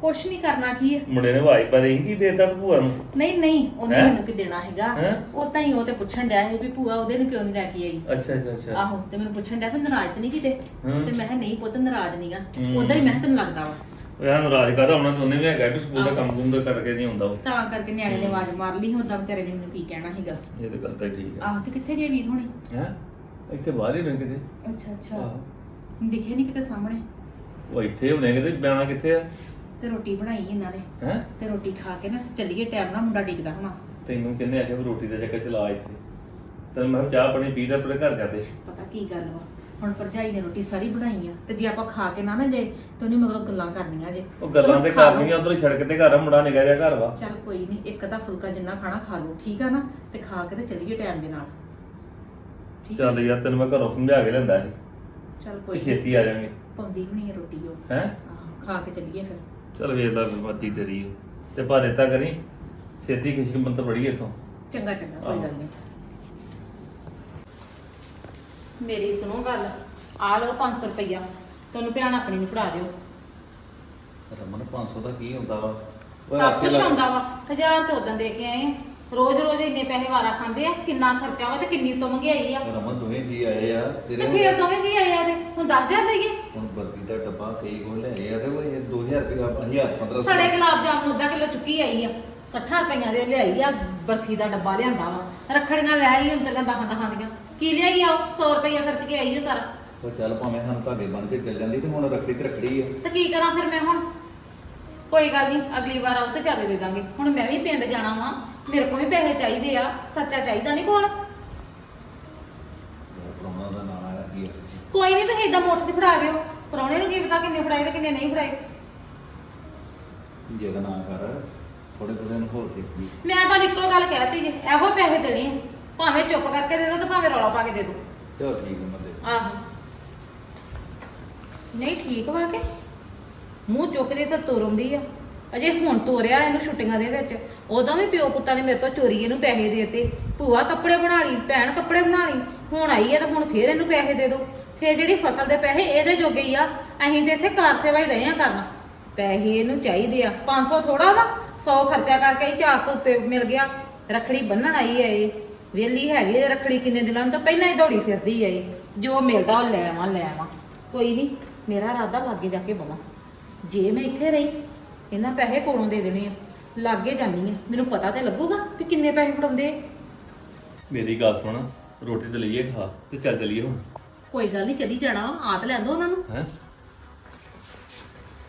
ਕੁਛ ਨਹੀਂ ਕਰਨਾ ਕੀ ਆ। ਮੁੰਡੇ ਨੇ ਵਾਈ ਪਾ ਰਹੀ ਕੀ ਦੇਤਾ ਤੂੰ ਭੂਆ ਨੂੰ? ਨਹੀਂ ਨਹੀਂ ਉਹਨੇ ਹੈਂ? ਮੈਨੂੰ ਕੀ ਦੇਣਾ ਹੈਗਾ? ਹੈਂ? ਉਹ ਤਾਂ ਹੀ ਉਹ ਤੇ ਪੁੱਛਣ ਡਿਆ ਸੀ ਵੀ ਭੂਆ ਉਹਦੇ ਨੂੰ ਕਿਉਂ ਨਹੀਂ ਲੈ ਕੇ ਆਈ? ਅੱਛਾ ਅੱਛਾ ਅੱਛਾ। ਆਹੋ ਤੇ ਮੈਨੂੰ ਪੁੱਛਣ ਡਿਆ ਵੀ ਨਾਰਾਜ਼ ਤੇ ਨਹੀਂ ਕਿਤੇ? ਹੂੰ। ਤੇ ਮੈਂ ਕਿਹਾ ਨਹੀਂ ਪੁੱਤ ਨਾਰਾਜ਼ ਨਹੀਂਗਾ ਹੂੰ। ਉਦਾਂ ਹੀ ਮੈਂ ਕਿਹਾ ਤੈਨੂੰ ਲੱਗਦਾ ਵਾ? ਉਹ ਯਾਰ ਨਾਰਾਜ਼ ਕਰਦਾ ਤੋਂ ਉਹਨੇ ਵੀ ਹੈਗਾ ਕਿ ਸਕੂਲ ਦਾ ਕੰਮ ਕੁੰਮ ਦਾ ਕਰਕੇ ਨਹੀਂ ਹੁੰਦਾ ਉਹ। ਤਾਂ ਕਰਕੇ ਨਿਆਣੇ ਨੇ ਆਵਾਜ਼ ਮਾਰ ਲਈ ਹੁੰਦਾ ਵਿਚਾਰੇ ਨੇ ਮੈਨੂੰ ਕੀ ਕਹਿਣਾ ਸੀਗਾ ਇਹ ਤਾਂ ਗੱਲ ਤਾਂ ਠੀਕ ਆ। ਆਹ ਤੇ ਕਿੱਥੇ ਗਏ ਵੀਰ ਹੁਣੇ? ਹੈ? ਇੱਥੇ ਬਾਹਰ ਹੀ ਕਿਤੇ। ਅੱਛਾ ਅੱਛਾ। ਦਿਖੇ ਨਹੀਂ ਕਿਤੇ ਸਾਹਮਣੇ? ਉਹ ਇੱਥੇ ਹੋਣੇ ਕਿਤੇ ਬਿਆਨਾ ਕਿੱਥੇ ਆ? ਤੇ ਰੋਟੀ ਬਣਾਈ ਇਹਨਾਂ ਨੇ। ਹੈ? ਤੇ ਰੋਟੀ ਖਾ ਕੇ ਨਾ ਚੱਲੀਏ ਟਾਈਮ ਨਾਲ ਮੁੰਡਾ ਡਿੱਗਦਾ ਹੋਣਾ। ਤੈਨੂੰ ਕਿੰਨੇ ਆਖਿਆ ਵੀ ਰੋਟੀ ਦਾ ਚੱਕਰ ਚਲਾ ਇੱਥੇ। ਤੈਨੂੰ ਮੈਂ ਕਿਹਾ ਚਾਹ ਪਾਣੀ ਪੀ ਦਾ ਆਪਣੇ ਘਰ ਜਾਂਦੇ। ਪਤਾ ਕੀ ਗੱਲ ਵਾ ਹੁਣ ਭਰਜਾਈ ਨੇ ਰੋਟੀ ਸਾਰੀ ਬਣਾਈ ਆ ਤੇ ਜੇ ਆਪਾਂ ਖਾ ਕੇ ਨਾ ਨਾ ਗਏ ਤੇ ਉਹਨੇ ਮਗਰੋਂ ਗੱਲਾਂ ਕਰਨੀਆਂ ਜੇ। ਉਹ ਗੱਲਾਂ ਤੇ ਖਾ ਲਓ। ਕਰਨੀਆਂ ਉਧਰ ਸੜਕ ਤੇ ਘਰ ਆ ਮੁੰਡਾ ਨਿਕਾ ਜਿਹਾ ਘਰ ਵਾ। ਚੱਲ ਕੋਈ ਨਹੀਂ ਇੱਕ ਤਾਂ ਫੁਲਕਾ ਜਿੰਨਾ ਖਾਣਾ ਖਾ ਲਓ ਠੀਕ ਆ ਨਾ? ਤੇ ਖਾ ਕੇ ਤੇ ਚੱਲੀਏ ਟਾਈਮ ਦੇ ਨਾਲ। ਠੀਕ ਆ? ਚੱਲ ਯਾਰ ਤੈਨੂੰ ਮੈਂ ਘਰੋਂ ਸਮਝਾ ਕੇ ਲੈਂਦਾ ਸੀ। ਚੱਲ ਵੀ ਕੋਈ ਨੀ। ਛੇਤੀ ਆ ਜਾਵਾਂਗੇ ਪਾਉਂਦੀ ਹੋਣੀ ਆ ਰੋਟੀ ਉਹ। ਹੈ? ਆਹੋ, ਖਾ ਕੇ ਚੱਲੀਏ ਫਿਰ। ਚਲ ਵੇਖ ਲੈ ਮਰਜ਼ੀ ਤੇਰੀ ਓ। ਤੇ ਪਰ ਏਦਾਂ ਕਰੀ? ਛੇਤੀ ਕਿਸੇ ਮੰਤ ਬੜੀ ਇੱਥੋਂ। ਚੰਗਾ ਚੰਗਾ ਕੋਈ ਗੱਲ ਨਹੀਂ। ਮੇਰੀ ਸੁਣੋ ਗੱਲ ਆ ਲਓ 500 ਰੁਪਈਆ। ਤੁਹਾਨੂੰ ਭੈਣ ਆਪਣੀ ਨੂੰ ਫੜਾ ਦਿਓ। ਰਮਨ 500 ਦਾ ਕੀ ਹੁੰਦਾ ਵਾ? ਸਭ ਆਪੇ ਕੁਝ ਆਉਂਦਾ ਵਾ। ਹਜ਼ਾਰ ਤੇ ਉਦੋਂ ਦੇ ਕੇ ਆਏ ਆ। ਰੋਜ਼ ਰੋਜ਼ ਇੰਨੇ ਪੈਸੇ ਵਾਰਾ ਖਾਂਦੇ ਆ ਕਿੰਨਾ ਖਰਚਾ ਵਾ ਤੇ ਕਿੰਨੀ ਤੋਂ ਮਹਿੰਗਾਈ ਆ। ਰਮਨ ਦੋਵੇਂ ਜੀ ਆਏ ਆ ਤੇ ਤੇਰੇ ਫੇਰ ਦੋਵੇਂ ਜੀ ਆਏ ਆ ਤੇ ਹੁਣ 10000 ਦੇਈਏ। ਹੁਣ ਬਰਫੀ ਦਾ ਡੱਬਾ ਕਈ ਕੋ ਲੈ ਆਏ ਆ ਤੇ ਉਹ 2000 ਰੁਪਏ 1000 1500 ਸਾਡੇ ਗੁਲਾਬ ਜਾਮਨ ਅੱਧਾ ਕਿਲੋ ਚੁੱਕੀ ਆਈ ਆ 60 ਰੁਪਈਆਂ ਦੇ ਲਿਆਈ ਆ ਬਰਫੀ ਦਾ ਡੱਬਾ ਲਿਆਂਦਾ ਵਾ। ਰੱਖੜੀਆਂ ਲੈ ਆਈ ਅੰਦਰ ਦਹਾਂ ਦਹਾਂ ਦੀਆਂ ਕੀ ਲਿਆਈ ਆ ਉਹ? 100 ਰੁਪਈਆ ਖਰਚ ਕੇ ਆਈ ਆ ਸਾਰਾ। ਉਹ ਚੱਲ ਭਾਵੇਂ ਸਾਨੂੰ ਧਾਗੇ ਬਣ ਕੇ ਚੱਲ ਜਾਂਦੀ ਤੇ ਹੁਣ ਰੱਖੜੀ ਤੇ ਰੱਖੜੀ ਆ। ਤੇ ਕੀ ਕਰਾਂ ਫਿਰ ਮੈਂ ਹੁਣ? ਕੋਈ ਗੱਲ ਨਹੀਂ ਅਗਲੀ ਵਾਰ ਆਉ ਤੇ ਜ਼ਿਆਦਾ ਦੇ ਦਾਂਗੇ। ਹੁਣ ਮੈਂ ਵੀ ਪਿੰਡ ਜਾਣਾ ਵਾਂ ਮੇਰੇ ਕੋਲ ਵੀ ਪੈਸੇ ਚਾਹੀਦੇ ਆ ਖਰਚਾ ਚਾਹੀਦਾ ਨਹੀਂ ਕੋਲ? ਪਰੋਣਾ ਦਾ ਨਾਂ ਆਇਆ ਕੀ ਆ? ਕੋਈ ਨਹੀਂ ਤੁਸੀਂ ਇਦਾਂ ਮੋਟਰ ਤੇ ਫੜਾ ਦਿਓ। ਪਰੌਣੇ ਨੂੰ ਕੀ ਪਤਾ ਕਿੰਨੇ ਫੜਾਏ ਤੇ ਕਿੰਨੇ ਨਹੀਂ ਫੜਾਏ। ਜਿਹਦਾ ਨਾਂ ਕਰ ਥੋੜੇ ਕੁ ਦਿਨ ਹੋਰ ਦੇਖੀ ਮੈਂ ਤਾਂ ਇੱਕੋ ਗੱਲ ਕਹਿਤੀ ਜੇ ਇਹੋ ਪੈਸੇ ਦੇਣੇ ਆ। ਭਾਵੇਂ ਚੁੱਪ ਕਰਕੇ ਦੇ ਦਿਓ ਤੇ ਭਾਵੇਂ ਰੌਲਾ ਪਾ ਕੇ ਦੇ ਦਿਓ। ਚਲ ਠੀਕ ਹੈ ਮੈਂ ਦੇ ਆਹੋ। ਨਹੀਂ ਠੀਕ ਵਾ ਕੇ? ਮੂੰਹ ਚੁੱਕਦੇ ਤਾਂ ਤੁਰਉਂਦੀ ਆ। ਅਜੇ ਹੁਣ ਤੋਰਿਆ ਇਹਨੂੰ ਛੁੱਟੀਆਂ ਦੇ ਵਿੱਚ। ਉਦੋਂ ਵੀ ਪਿਓ ਪੁੱਤਾਂ ਨੇ ਮੇਰੇ ਤੋਂ ਚੋਰੀ ਇਹਨੂੰ ਪੈਸੇ ਦੇਤੇ। ਭੂਆ ਕੱਪੜੇ ਬਣਾ ਲਈ, ਭੈਣ ਕੱਪੜੇ ਬਣਾ ਲਈ। ਹੁਣ ਆਈ ਹੈ ਤਾਂ ਹੁਣ ਫੇਰ ਇਹਨੂੰ ਪੈਸੇ ਦੇ ਦਿਓ ਫੇਰ ਜਿਹੜੀ ਫਸਲ ਦੇ ਪੈਸੇ ਇਹਦੇ ਜੋਗੇ ਹੀ ਆ। ਅਸੀਂ ਤੇ ਇੱਥੇ ਕਾਰ ਸੇਵਾ ਹੀ ਰਹੇ ਆ ਕਰਨਾ। ਪੈਸੇ ਇਹਨੂੰ ਚਾਹੀਦੇ ਆ। 500 ਥੋੜਾ ਵਾ। 100 ਖਰਚਾ ਕਰਕੇ ਹੀ 400 ਉੱਤੇ ਮਿਲ ਗਿਆ। ਰਖੜੀ ਬੰਨਣ ਆਈ ਹੈ ਇਹ। ਵੇਲੀ ਹੈਗੀ ਹੈ ਰਖੜੀ ਕਿੰਨੇ ਦਿਨਾਂ ਤੋਂ ਪਹਿਲਾਂ ਹੀ ਦੌੜੀ ਫਿਰਦੀ ਹੈ ਇਹ। ਜੋ ਮਿਲਦਾ ਉਹ ਲੈ ਆਵਾਂ ਲੈ ਆਵਾਂ। ਕੋਈ ਨਹੀਂ ਮੇਰਾ ਇਰਾਦਾ ਲਾਗੇ ਜਾ ਕੇ ਬਵਾਂ। ਜੇ ਮੈਂ ਇੱਥੇ ਰਹੀ ਇਹਨਾਂ ਪੈਸੇ ਕੋਲੋਂ ਦੇ ਦੇਣੇ ਆ। ਲਾਗੇ ਜਾਨੀ ਆ। ਮੈਨੂੰ ਪਤਾ ਤੇ ਲੱਗੂਗਾ ਵੀ ਕਿੰਨੇ ਪੈਸੇ ਫੜਾਉਂਦੇ ਆ। ਮੇਰੀ ਗੱਲ ਸੁਣ ਰੋਟੀ ਤੇ ਲਈਏ ਖਾ ਤੇ ਚੱਲ ਚਲੀਏ ਹੁਣ। ਕੋਈ ਗੱਲ ਨਹੀਂ ਚੱਲੀ ਜਾਣਾ ਵਾ, ਆਤ ਲੈਂਦੋ ਉਹਨਾਂ ਨੂੰ। ਹੈ?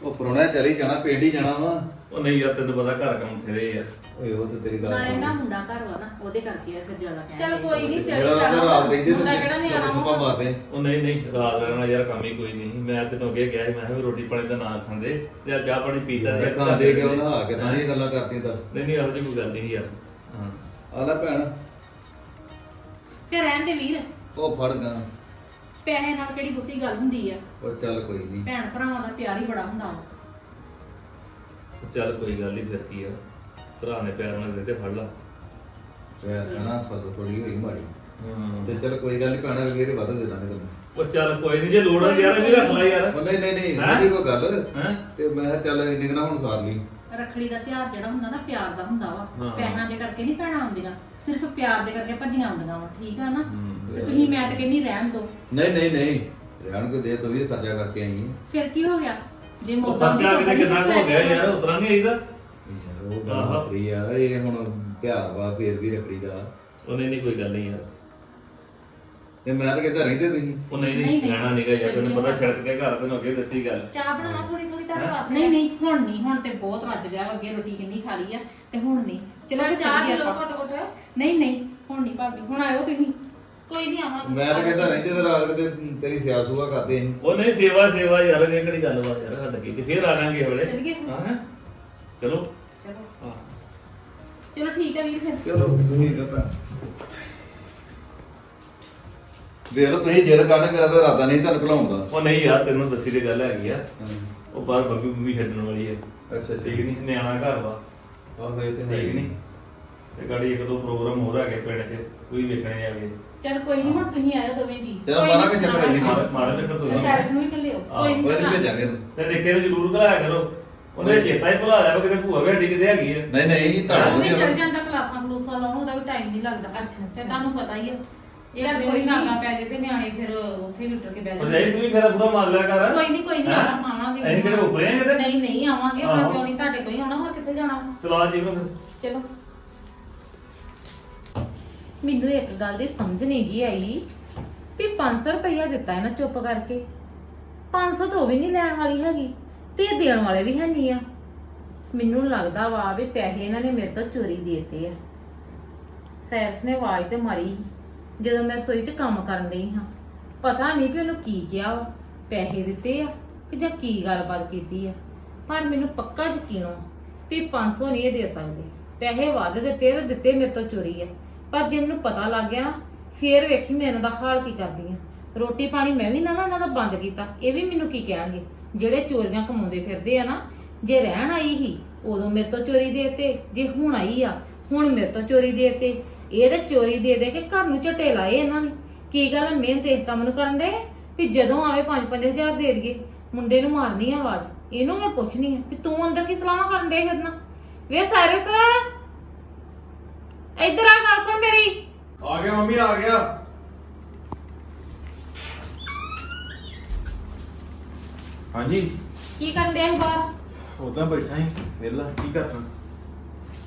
ਉਹ ਪਰੋਣਾ ਚਲੀ ਜਾਣਾ ਪਿੰਡ ਹੀ ਜਾਣਾ ਵਾ। ਉਹ ਨਹੀਂ ਯਾਰ ਤੈਨੂੰ ਪਤਾ ਘਰ ਕੰਮ ਥੇਰੇ ਯਾਰ ਓਏ ਉਹ ਤੇ ਤੇਰੀ ਗੱਲ ਨਾਲੇ ਨਾ ਮੁੰਡਾ ਘਰ ਵਾ ਨਾ ਉਹਦੇ ਕਰਕੇ ਆ ਫਿਰ ਜ਼ਿਆਦਾ ਕਹਿਣ ਚੱਲ ਲੱਗੇ। ਕੋਈ ਨਹੀਂ ਚਲੀ ਜਿਹੜਾ ਜਾਣਾ। ਰਾਤ ਰਹਿੰਦੇ ਮੁੰਡਾ ਕਿਹੜਾ ਨਿਆਣਾ ਸੁਪਾ ਵਾ। ਮਾਰਦੇ। ਉਹ ਨਹੀਂ ਨਹੀਂ ਰਾਤ ਰਹਿਣਾ ਯਾਰ ਕੰਮ ਹੀ ਕੋਈ ਨਹੀਂ ਮੈਂ ਤੈਨੂੰ ਅੱਗੇ ਕਿਹਾ ਸੀ ਮੈਂ ਕਿਹਾ ਵੀ ਰੋਟੀ ਪਾਣੀ ਦਾ ਨਾਂ ਖਾਂਦੇ ਤੇ ਆਹ ਚਾਹ ਪਾਣੀ ਪੀਤਾ ਤੇ ਖਾਂ ਦੇ ਕੇ ਉਹ ਨਹਾ ਕੇ ਤਾਂ ਇਹ ਗੱਲਾਂ ਕਰਦੀਆਂ ਦੱਸ। ਨਹੀਂ ਨਹੀਂ ਇਹੋ ਜਿਹੀ ਕੋਈ ਗੱਲ ਨਹੀਂ ਯਾਰ। ਹਾਂ। ਆ ਲੈ ਭੈਣ। ਤੇ ਰਹਿਣ ਦੇ ਵੀਰ। ਉਹ ਫੜ ਗਾ। ਪੈਸੇ ਨਾਲ ਕਿਹੜੀ ਬੁੱਤੀ ਗੱਲ ਹੁੰਦੀ ਆ? ਉਹ ਚੱਲ ਕੋਈ ਨਹੀਂ ਭੈਣ ਭਰਾਵਾਂ ਦਾ ਪਿਆਰ ਹੀ ਬੜਾ ਹੁੰਦਾ ਵਾ। ਚੱਲ ਕੋਈ ਗੱਲ ਨਹੀਂ ਫਿਰ ਕੀ ਆ? ਭਰਾ ਨੇ ਪਿਆਰ ਨਾਲ ਦਿੱਤੇ ਫੜ ਲਾ। ਮੈਂ ਕਹਣਾ ਫਸਲ ਥੋੜੀ ਹੋਈ ਮਾੜੀ। ਹਾਂ। ਤੇ ਚੱਲ ਕੋਈ ਗੱਲ ਨਹੀਂ ਭੈਣ ਅਗਲੇ ਦੇ ਵੱਧ ਦੇ ਦਾਂਗੇ ਤੈਨੂੰ। ਉਹ ਚੱਲ ਕੋਈ ਨਹੀਂ ਜੇ ਲੋੜ ਹੋਈ ਯਾਰ ਵੀ ਰੱਖ ਲੈ ਯਾਰ। ਉਹ ਨਹੀਂ ਨਹੀਂ ਨਹੀਂ ਹੈਂ? ਨਹੀਂ ਕੋਈ ਗੱਲ। ਹੈ? ਤੇ ਮੈਂ ਕਿਹਾ ਚੱਲ ਇੰਨੇ ਕੁ ਨਾ ਹੁਣ ਸਾਰ ਲਈ। ਰੱਖੜੀ ਦਾ ਤਿਉਹਾਰ ਜਿਹੜਾ ਹੁੰਦਾ ਨਾ ਪਿਆਰ ਦਾ ਹੁੰਦਾ ਵਾ। ਹਾਂ। ਪੈਸਿਆਂ ਦੇ ਕਰਕੇ ਨਹੀਂ ਭੈਣਾਂ ਹੁੰਦੀਆਂ ਸਿਰਫ ਪਿਆਰ ਦੇ ਕਰਕੇ ਭੱਜੀਆਂ ਹੁੰਦੀਆਂ ਵਾ ਠੀਕ ਆ ਨਾ? ਹੂੰ। ਤੇ ਤੁਸੀਂ ਮੈਂ ਤਾਂ ਕਹਿੰਦੀ ਰਹਿਣ ਦੋ। ਨਹੀਂ ਨਹੀਂ ਨਹੀਂ ਰਹਿਣ ਕੋ ਦੇ ਤੂੰ ਵੀ ਖਰਚਾ ਕਰਕੇ ਆਈ ਹੈ ਫਿਰ ਕੀ ਹੋ ਗਿਆ? ਜੇ ਉਹ ਮੌਕਾ ਖਰਚਾ ਕਿਤੇ ਕਿੰਨਾ ਕੁ ਹੋ ਗਿਆ ਯਾਰ ਉਤਰਾ ਨਹੀਂ ਆਈਦਾ। ਉਹ ਗੱਲ ਆਹਾ। ਵੱਖਰੀ ਆ ਇਹ ਹੁਣ ਤਿਉਹਾਰ ਵਾ ਫੇਰ ਵੀ ਰੱਖੜੀ ਦਾ। ਉਹ ਨਹੀਂ ਕੋਈ ਗੱਲ ਨਹੀਂ ਯਾਰ ਤੇ ਮੈਂ ਤਾਂ ਕਹਿੰਦਾ ਰਹਿੰਦੇ ਤੁਸੀਂ? ਉਹ ਨਹੀਂ ਨਹੀਂ। ਰਹਿਣਾ ਨਹੀਂਗਾ ਯਾਰ ਤੈਨੂੰ ਪਤਾ। ਸੜਕ ਤੇ ਘਰ ਤੈਨੂੰ ਅੱਗੇ ਦੱਸੀ ਗੱਲ। ਚਾਹ ਬਣਾਵਾ ਥੋੜੀ ਥੋੜੀ ਤੁਹਾਡੇ ਵਾਸਤੇ। ਨਹੀਂ ਨਹੀਂ ਹੁਣ ਨਹੀਂ ਹੁਣ ਤੇ ਬਹੁਤ ਰੱਜ ਲਿਆ ਵਾ, ਅੱਗੇ ਰੋਟੀ ਕਿੰਨੀ ਖਾ ਲਈ ਆ ਤੇ ਹੁਣ ਨਹੀਂ। ਚਲੋ ਫਿਰ ਚਾਹ ਚੱਲੀਏ ਪੀ ਲਓ ਆਪਾਂ। ਘੁੱਟ ਘੁੱਟ। ਨਹੀਂ ਨਹੀਂ ਹੁਣ ਨਹੀਂ ਭਾਬੀ ਹੁਣ ਆਇਓ ਤੁਸੀਂ। ਕੋਈ ਨਹੀਂ ਆਵਾਂਗੇ। ਮੈਂ ਤਾਂ ਕਹਿੰਦਾ ਰਹਿੰਦੇ ਤੇ ਰਾਤ ਕਿਤੇ ਤੇਰੀ ਸਿਆ ਸੂਆ ਕਰਦੇ ਅਸੀਂ। ਉਹ ਨਹੀਂ ਸੇਵਾ ਸੇਵਾ ਯਾਰ ਇਹ ਕਿਹੜੀ ਗੱਲ ਵਾ ਯਾਰ ਹੱਦ ਕੀਤੀ ਫੇਰ ਆ ਜਾਾਂਗੇ ਹਵਲੇ ਚੱਲੀਏ। ਹਾਂ? ਚਲੋ। ਚਲੋ ਠੀਕ ਹੈ ਵੀਰ ਫਿਰ। ਚਲੋ ਠੀਕ ਆ ਭੈਣ। ਵੇਖ ਲਓ ਤੁਸੀਂ ਜਿੱਦ ਕਰਦੇ ਮੇਰਾ ਤਾਂ ਇਰਾਦਾ ਨਹੀਂ ਤੁਹਾਨੂੰ ਭੁਲਾਉਣ ਦਾ। ਉਹ ਨਹੀਂ ਯਾਰ ਤੈਨੂੰ ਦੱਸੀ ਤੇ ਗੱਲ ਹੈਗੀ ਆ। ਉਹ ਬਾਹਰ ਬੱਬੀ ਬੰਬੀ ਛੱਡਣ ਵਾਲੀ ਹੈ ਅੱਛਾ ਠੀਕ ਨਹੀਂ ਨਿਆਣਾ ਘਰ ਵਾ। ਆਹ ਇਹ ਤੇ ਹੈ ਠੀਕ ਨਹੀਂ ਤੇ ਗਾੜੀ ਇੱਕ ਦੋ ਪ੍ਰੋਗਰਾਮ ਹੋਰ ਹੈਗੇ ਪਿੰਡ 'ਚ ਕੋਈ ਵੇਖਣੇ ਆਗੇ ਚਲ ਕੋਈ ਨਹੀਂ ਹੁਣ ਤੁਸੀਂ ਆਇਓ ਦੋਵੇਂ ਜੀ। ਚਲੋ ਮਾਰਾ ਕੇ ਚੱਕਰ ਨਹੀਂ ਮਾਰ ਮਾਰ ਚੱਕਰ ਤੇ। ਤੁਸੀਂ ਸੈਰਸ ਨੂੰ ਵੀ ਕੱਲਿਓ ਕੋਈ ਨੀ। ਉਹ ਤੇ ਭੇਜਾਂਗੇ। ਤੇ। ਦੇਖੇ ਤੇ ਜ਼ਰੂਰ ਘਲਾਇਆ ਕਰੋ। ਉਹਨੇ ਚੇਤਾ ਹੀ ਭੁਲਾ ਲਿਆ ਵਾ ਕਿਤੇ ਭੂਆ ਵੀ ਹੱਡੀ ਕਿਤੇ ਹੈਗੀ ਆ। ਨਹੀਂ ਨਹੀਂ ਤੁਹਾਡਾ ਉਹ ਵੀ ਚਲ ਜਾਂਦਾ ਕਲਾਸਾਂ ਕਲੂਸਾਂ ਲਾਉਣ ਉਹਦਾ ਵੀ ਟਾਈਮ ਨਹੀਂ ਲੱਗਦਾ ਅੱਛਾ, ਤੇ ਤੁਹਾਨੂੰ ਪਤਾ ਹੀ ਆ। ਇਹ ਚੱਲ ਦਿਨ ਕੋਈ ਨੀ। ਨਾਗਾ ਪੈ ਜੇ ਤੇ ਨਿਆਣੇ ਫਿਰ ਉੱਥੇ ਵੀ ਉੱਤਰ ਕੇ ਬਹਿ ਜਾਂਦੇ ਤੂੰ ਵੀ ਮੇਰਾ ਪੂਰਾ ਮਾਰ ਲਿਆ ਕਰ। ਕੋਈ ਨਹੀਂ ਕੋਈ ਨਹੀਂ ਹੈਂ? ਆਵਾਂਗੇ। ਅਸੀਂ ਕਿਹੜੇ ਉੱਪਰੇ ਆ ਕਿਤੇ ਨਹੀਂ ਨਹੀਂ ਆਵਾਂਗੇ ਹੁਣ ਆਹੋ। ਕਿਉਂ ਨਹੀਂ ਤੁਹਾਡੇ ਕੋਈ ਆਉਣਾ ਹੋਰ ਕਿੱਥੇ ਜਾਣਾ ਚਲੋ ਮੈਨੂੰ ਇੱਕ ਗੱਲ ਦੀ ਸਮਝ ਨਹੀਂ ਗਈ ਆਈ ਵੀ 500 ਰੁਪਇਆ ਦਿੱਤਾ ਇਹਨਾਂ ਚੁੱਪ ਕਰਕੇ। 500 ਤਾਂ ਉਹ ਵੀ ਨਹੀਂ ਲੈਣ ਵਾਲੀ ਹੈਗੀ। ਤੇ ਇਹ ਦੇਣ ਵਾਲੇ ਵੀ ਹੈ ਨਹੀਂ ਆ। ਮੈਨੂੰ ਲੱਗਦਾ ਵਾ ਵੀ ਪੈਸੇ ਇਹਨਾਂ ਨੇ ਮੇਰੇ ਤੋਂ ਚੋਰੀ ਦੇਤੇ ਆ। ਸੈਰਸ ਨੇ ਆਵਾਜ਼ ਤੇ ਮਾਰੀ ਜਦੋਂ ਮੈਂ ਰਸੋਈ 'ਚ ਕੰਮ ਕਰਨ ਰਹੀ ਹਾਂ। ਪਤਾ ਨਹੀਂ ਵੀ ਉਹਨੂੰ ਕੀ ਕਿਹਾ ਵਾ, ਪੈਸੇ ਦਿੱਤੇ ਆ ਕਿ ਜਾਂ ਕੀ ਗੱਲਬਾਤ ਕੀਤੀ ਆ। ਪਰ ਮੈਨੂੰ ਪੱਕਾ ਯਕੀਨ ਆ ਵੀ 500 ਨਹੀਂ ਇਹ ਦੇ ਸਕਦੇ। ਪੈਸੇ ਵੱਧ ਦਿੱਤੇ ਤੇ ਦਿੱਤੇ ਮੇਰੇ ਤੋਂ ਚੋਰੀ ਆ। ਪਰ ਜੇ ਮੈਨੂੰ ਪਤਾ ਲੱਗ ਗਿਆ ਨਾ ਫੇਰ ਵੇਖੀ ਮੈਂ ਇਹਨਾਂ ਦਾ ਹਾਲ ਕੀ ਕਰਦੀ ਆ। ਰੋਟੀ ਪਾਣੀ ਮੈਂ ਵੀ ਨਾ ਨਾ ਇਹਨਾਂ ਦਾ ਬੰਦ ਕੀਤਾ ਇਹ ਵੀ ਮੈਨੂੰ ਕੀ ਕਹਿਣਗੇ? ਜਿਹੜੇ ਚੋਰੀਆਂ ਕਮਾਉਂਦੇ ਫਿਰਦੇ ਆ ਨਾ ਜੇ ਰਹਿਣ ਆਈ ਹੀ ਉਦੋਂ ਮੇਰੇ ਤੋਂ ਚੋਰੀ ਦੇਤੇ ਜੇ ਹੁਣ ਆਈ ਆ ਹੁਣ ਮੇਰੇ ਤੋਂ ਚੋਰੀ ਦੇਤੇ। ਇਹ ਤਾਂ ਚੋਰੀ ਦੇ ਦੇ ਕੇ ਘਰ ਨੂੰ ਝਟੇ ਲਾਏ ਇਹਨਾਂ ਨੇ। ਕੀ ਗੱਲ ਆ, ਮਿਹਨਤ ਇਸ ਕੰਮ ਨੂੰ ਕਰਨ ਦੇ? ਵੀ ਜਦੋਂ ਆਵੇ 5-5000 ਦੇ ਦਈਏ ਮੁੰਡੇ ਨੂੰ ਮਾਰਨੀ ਆ ਆਵਾਜ਼। ਇਹਨੂੰ ਮੈਂ ਪੁੱਛਣੀ ਆ ਵੀ ਤੂੰ ਅੰਦਰ ਕੀ ਸਲਾਹਾਂ ਕਰਨ ਦੇ ਫਿਰਨਾ? ਵੇ ਸਾਇਰਸ ਇੱਧਰ ਆ ਗੱਲ ਸੁਣ ਮੇਰੀ। ਆ ਗਿਆ ਮੰਮੀ ਆ ਗਿਆ। ਹਾਂਜੀ। ਕੀ ਕਰਨ ਦੇ ਬਾਹਰ? ਉਦਾਂ ਬੈਠਾ ਹੀ ਵਿਹਲਾ ਕੀ ਕਰਨਾ?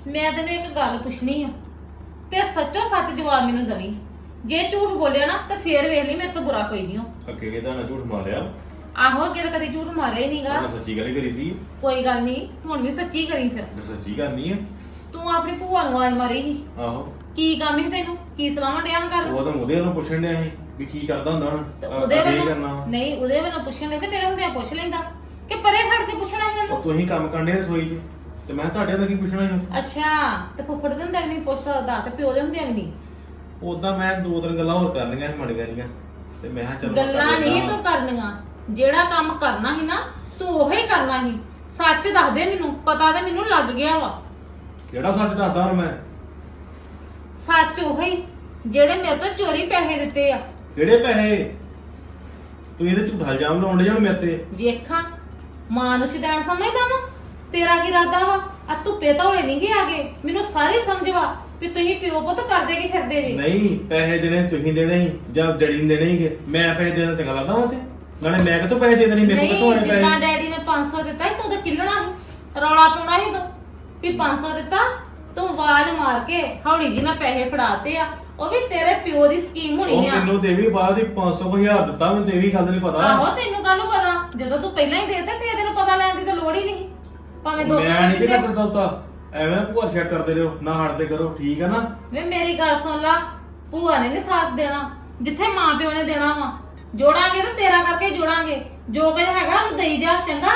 ਮੈਂ ਤੈਨੂੰ ਇੱਕ ਗੱਲ ਪੁੱਛਣੀ ਆ ਤੇ ਸੱਚੋ ਸੱਚ ਜਵਾਬ ਮੈਨੂੰ ਦਵੀਂ। ਜੇ ਝੂਠ ਬੋਲਿਆ ਨਾ ਤਾਂ ਫੇਰ ਵੇਖ ਲਈ ਮੇਰੇ ਤੋਂ ਬੁਰਾ ਕੋਈ ਨਹੀਂ ਹੋ ਅੱਗੇ ਕਿਹਦਾ ਨਾ ਝੂਠ ਮਾਰਿਆ? ਆਹੋ ਅੱਗੇ ਤਾਂ ਕਦੀ ਝੂਠ ਮਾਰਿਆ ਹੀ ਨਹੀਂਗਾ। ਮੈਂ ਸੱਚੀ ਗੱਲ ਹੀ ਕਰੀ ਦੀ ਕੋਈ ਗੱਲ ਨਹੀਂ ਹੁਣ ਵੀ ਸੱਚੀ ਕਰੀ ਫਿਰ। ਤੇ ਸੱਚੀ ਕਰਨੀ ਆ। ਤੂੰ ਆਪਣੀ ਭੂਆ ਨੂੰ ਆਵਾਜ਼ ਮਾਰੀ ਸੀ। ਆਹੋ। ਕੀ ਕੰਮ ਸੀ ਤੈਨੂੰ? ਕੀ ਸਲਾਹਾਂ ਡਿਆ ਕਰ? ਉਹ ਤਾਂ ਉਹਦੇ ਵੱਲੋਂ ਪੁੱਛਣ ਡਿਆ ਸੀ। ਵੀ ਕੀ ਕਰਦਾ ਹੁੰਦਾ ਹੁਣ? ਤੇ ਉਹਦੇ ਕੀ ਵੱਲੋਂ ਕਰਨਾ ਵਾ? ਨਹੀਂ ਉਹਦੇ ਵੱਲੋਂ ਪੁੱਛਣ ਲੈ ਤੇ ਮੇਰੇ ਹੁੰਦਿਆਂ ਪੁੱਛ ਲੈਂਦਾ। ਕਿ ਪਰੇ ਖੜ ਕੇ ਪੁੱਛਣਾ ਸੀ ਉਹ ਉਹਨੂੰ ਤੁਸੀਂ ਕੰਮ ਕਰਨੇ ਰਸੋਈ 'ਚ? ਤੇ ਮੈਂ ਤੁਹਾਡੇ ਦਾ ਕੀ ਪੁੱਛਣਾ ਸੀ ਅੱਛਾ ਤੇ ਫੁੱਫੜ ਦੇ ਹੁੰਦਿਆਂ ਵੀ ਨਹੀਂ ਪੁੱਛ ਸਕਦਾ ਤੇ ਪਿਓ ਦੇ ਹੁੰਦਿਆਂ ਵੀ ਨਹੀਂ? ਉਦਾਂ ਮੈਂ ਦੋ ਤਿੰਨ ਗੱਲਾਂ ਹੋਰ ਕਰਨੀਆਂ ਸੀ ਮੜ ਗਈਆਂ ਤੇ ਮੈਂ ਕਿਹਾ ਚਲੋ ਕਰ ਗੱਲਾਂ ਨਹੀਂ ਤੂੰ ਕਰਨੀਆਂ। ਜਿਹੜਾ ਕੰਮ ਕਰਨਾ ਸੀ ਨਾ ਤੂੰ ਉਹੀ ਕਰਨਾ ਸੀ। ਸੱਚ ਦੱਸ ਦੇ ਮੈਨੂੰ ਪਤਾ ਤੇ ਮੈਨੂੰ ਲੱਗ ਗਿਆ ਵਾ। ਕਿਹੜਾ ਸੱਚ ਦੱਸਦਾ ਹੁਣ ਮੈਂ? ਸੱਚ ਉਹੀ ਜਿਹੜੇ ਮੇਰੇ ਤੋਂ ਚੋਰੀ ਪੈਸੇ ਦਿੱਤੇ ਆ। ਕਿਹੜੇ ਪੈਸੇ? ਤੂੰ ਇਹਦੇ ਝੂਠਾ ਇਲਜ਼ਾਮ ਲਾਉਣ ਜਾਣ ਮੇਰੇ ਤੇ। ਵੇਖਾਂ ਮਾਂ ਨੂੰ ਸ਼ੈਤਾਨ ਸਮਝਦਾ ਵਾ? ਤੇਰਾ ਕੀ ਇਰਾਦਾ ਵਾ? ਆ ਧੁੱਪੇ ਤਾਂ ਹੋਏ ਨਹੀਂਗੇ ਆਗੇ। ਮੈਨੂੰ ਸਾਰੀ ਸਮਝ ਵਾ ਵੀ ਤੁਸੀਂ ਪਿਓ ਪੁੱਤ ਕਰਦੇ ਕੀ ਫਿਰਦੇ ਜੀ। ਨਹੀਂ ਪੈਸੇ ਦੇਣੇ ਤੁਸੀਂ ਦੇਣੇ ਸੀ ਜਾਂ ਡੈਡੀ ਨੇ ਦੇਣੇ ਸੀਗੇ। ਮੈਂ ਪੈਸੇ ਦੇਣਾ ਚੰਗਾ ਲੱਗਦਾ ਵਾ ਤੇ ਨਾਲੇ ਮੈਂ ਕਿੱਥੋਂ ਪੈਸੇ ਦੇ ਦੇਣੇ ਮੇਰੇ ਕੋਲ ਨਹੀਂ ਆਏ ਜਿੱਦਾਂ ਪੈਸੇ? ਡੈਡੀ ਨੇ 500 ਦਿੱਤਾ ਸੀ ਤੂੰ ਤਾਂ ਕਿੱਲਣਾ ਸੀ। ਰੌਲਾ ਪਾਉਣਾ ਸੀ ਤੂੰ। ਵੀ 500 ਦਿੱਤਾ ਤੂੰ ਆਵਾਜ਼ ਮਾਰ ਕੇ ਹੌਲੀ ਜੀ ਨਾਲ ਪੈਸੇ ਫੜਾਤੇ ਆ। ਉਹ ਵੀ ਤੇਰੇ ਪਿਓ ਦੀ ਸਕੀਮ ਹੋਣੀ ਉਹ ਆ। ਮੈਨੂੰ ਤੇ ਵੀ ਬਾਅਦ ਹੀ 500 ਹਜ਼ਾਰ ਦਿੱਤਾ ਮੈਨੂੰ ਤੇ ਵੀ ਗੱਲ ਨਹੀਂ ਪਤਾ। ਆਹੋ ਤੈਨੂੰ ਕਾਹਨੂੰ ਪਤਾ? ਜਦੋਂ ਤੂੰ ਪਹਿਲਾਂ ਹੀ ਦੇਤੇ ਫੇਰ ਤੈਨੂੰ ਪਤਾ ਲੈਣ ਦੀ ਤਾਂ ਲੋੜ ਹੀ ਨਹੀਂ। ਭਾਵੇਂ 200 ਮੈਂ ਨਹੀਂ ਦਿੱਤੇ। ਕਿਹਾ ਦਿੱਤਾ ਐਵੇਂ ਭੂਆ ਚੈੱਕ ਕਰਦੇ ਰਹੋ ਨਾ ਹਟਦੇ ਕਰੋ ਠੀਕ ਹੈ ਨਾ? ਵੇ ਮੇਰੀ ਗੱਲ ਸੁਣ ਲਾ। ਭੂਆ ਨੇ ਨੀ ਸਾਥ ਦੇਣਾ। ਜਿੱਥੇ ਮਾਂ ਪਿਓ ਨੇ ਦੇਣਾ ਵਾ। ਜੋੜਾਂਗੇ ਤਾਂ ਤੇਰਾ ਕਰਕੇ ਜੋੜਾਂਗੇ। ਜੋ ਕੁਝ ਹੈਗਾ ਉਹਨੂੰ ਦੇਈ ਜਾ ਚੰਗਾ?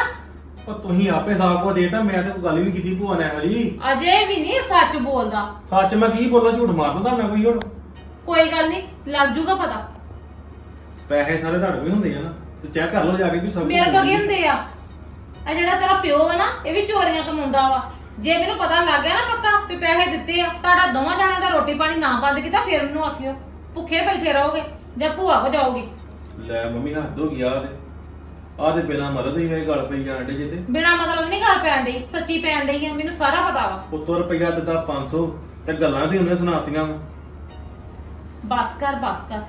ਉਹ ਤੁਸੀਂ ਆਪੇ ਸਾਬ ਕੋ ਦੇਤਾ ਮੈਂ ਤਾਂ ਕੋਈ ਗੱਲ ਹੀ ਨਹੀਂ ਕੀਤੀ ਭੂਆ ਨੇ ਜੀ ਅਜੇ ਵੀ ਨਹੀਂ ਸੱਚ ਬੋਲਦਾ। ਸੱਚ ਮੈਂ ਕੀ ਬੋਲਾਂ ਝੂਠ ਮਾਰਦਾ ਤੁਹਾਨੂੰ ਕੋਈ ਹੁਣ। ਕੋਈ ਗੱਲ ਨਹੀਂ ਲੱਗ ਜੂਗਾ ਪਤਾ। ਪੈਸੇ ਸਾਰੇ ਤੁਹਾਡੇ ਹੀ ਹੁੰਦੇ ਆ ਨਾ ਤੇ ਚੈੱਕ ਕਰ ਲਓ ਜਾ ਕੇ ਵੀ ਸਭ ਮੇਰੇ ਕੋਲ ਕੀ ਹੁੰਦੇ ਆ? ਆ ਜਿਹੜਾ ਤੇਰਾ ਪਿਓ ਵਾ ਨਾ ਇਹ ਵੀ ਚੋਰੀਆਂ ਕਮਾਉਂਦਾ ਵਾ। ਜੇ ਮੈਨੂੰ ਪਤਾ ਲੱਗ ਗਿਆ ਨਾ ਪੱਕਾ ਵੀ ਪੈਸੇ ਦਿੱਤੇ ਆ ਤੁਹਾਡਾ ਦੋਵਾਂ ਜਣਿਆਂ ਦਾ ਰੋਟੀ ਪਾਣੀ ਨਾ ਬੰਦ ਕੀਤਾ ਫਿਰ ਮੈਨੂੰ ਆਖਿਓ ਭੁੱਖੇ ਬੈਠੇ ਰਹੋਗੇ ਜਾਂ ਭੂਆ ਕੋ ਜਾਓਗੇ ਲੈ ਮੰਮੀ ਹੱਦ ਹੋ ਗਈ ਆ ਤੇ ਆ ਤੇ ਬਿਨਾ ਮਦਦ ਹੀ ਮੇਰੇ ਗਲ ਪਈ ਜਾਣ ਡੇ ਜੇ ਤੇ ਬਿਨਾ ਮਤਲਬ ਨਹੀਂ ਗੱਲ ਪੈਣ ਡਈ ਸੱਚੀ ਪੈਣ ਡਈ ਆ ਮੈਨੂੰ ਸਾਰਾ ਪਤਾ ਵਾ। ਉੱਤੋਂ ਰੁਪਈਆ ਦਿੱਤਾ 500 ਤੇ ਗੱਲਾਂ ਤੇ ਉਹਨੇ ਸੁਣਾਤੀਆਂ ਵਾ। ਬਸ ਕਰ ਬਸ ਕਰ।